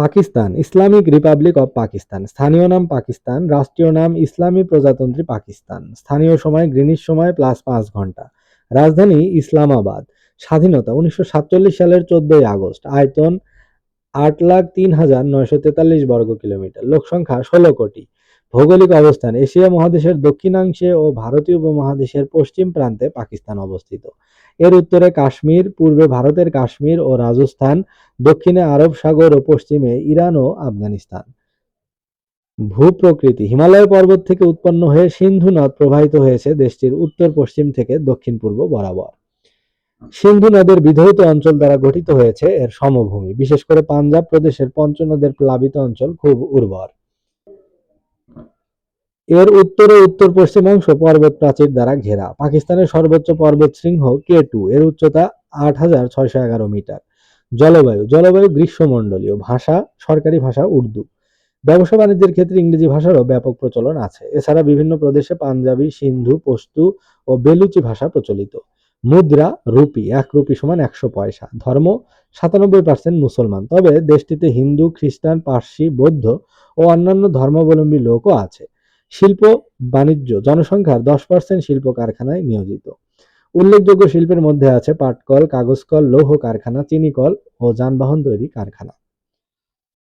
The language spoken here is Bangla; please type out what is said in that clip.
Pakistan, Islamic Republic of Pakistan. স্থানীয় নাম পাকিস্তান, রাষ্ট্রীয় নাম ইসলামী প্রজাতন্ত্রী পাকিস্তান। স্থানীয় সময় গ্রিনিশ সময় প্লাস পাঁচ ঘণ্টা। রাজধানী ইসলামাবাদ। স্বাধীনতা উনিশশো সাতচল্লিশ সালের চোদ্দই আগস্ট। আয়তন আট লাখ তিন হাজার নয়শো তেতাল্লিশ বর্গ কিলোমিটার। লোক সংখ্যা ষোলো কোটি। ভৌগোলিক অবস্থান এশিয়া মহাদেশের দক্ষিণাংশে ও ভারতীয় উপমহাদেশের পশ্চিম প্রান্তে পাকিস্তান অবস্থিত। এর উত্তরে কাশ্মীর, পূর্বে ভারতের কাশ্মীর ও রাজস্থান, দক্ষিণে আরব সাগর ও পশ্চিমে ইরান ও আফগানিস্তান। ভূপ্রকৃতি, হিমালয় পর্বত থেকে উৎপন্ন হয়ে সিন্ধু নদ প্রবাহিত হয়েছে দেশটির উত্তর পশ্চিম থেকে দক্ষিণ পূর্ব বরাবর। সিন্ধু নদের বিধৌত অঞ্চল দ্বারা গঠিত হয়েছে এর সমভূমি। বিশেষ করে পাঞ্জাব প্রদেশের পঞ্চনদের প্লাবিত অঞ্চল খুব উর্বর। এর উত্তরে উত্তর পশ্চিম অংশ পর্বত প্রাচীর দ্বারা ঘেরা। পাকিস্তানের সর্বোচ্চ পর্বত শৃঙ্গ কে টু, এর উচ্চতা আট হাজার ছয়শো এগারো মিটার। জলবায়ু জলবায়ু গ্রীষ্মমণ্ডলীয় ভাষা, সরকারি ভাষা উর্দু। ব্যবসা বাণিজ্যের ক্ষেত্রে ইংরেজি ভাষারও ব্যাপক প্রচলন আছে। এছাড়া বিভিন্ন প্রদেশে পাঞ্জাবি, সিন্ধু, পশতু ও বেলুচি ভাষা প্রচলিত। মুদ্রা, রুপি, এক রুপি সমান একশো পয়সা। ধর্ম, সাতানব্বই পার্সেন্ট মুসলমান। তবে দেশটিতে হিন্দু, খ্রিস্টান, পার্সি, বৌদ্ধ ও অন্যান্য ধর্মাবলম্বী লোকও আছে। শিল্প, বাণিজ্য, জনসংখ্যার দশ পার্সেন্ট শিল্প কারখানায় নিয়োজিত। উল্লেখযোগ্য শিল্পের মধ্যে আছে পাটকল, কাগজকল, লৌহ কারখানা, চিনিকল ও যানবাহন তৈরি কারখানা।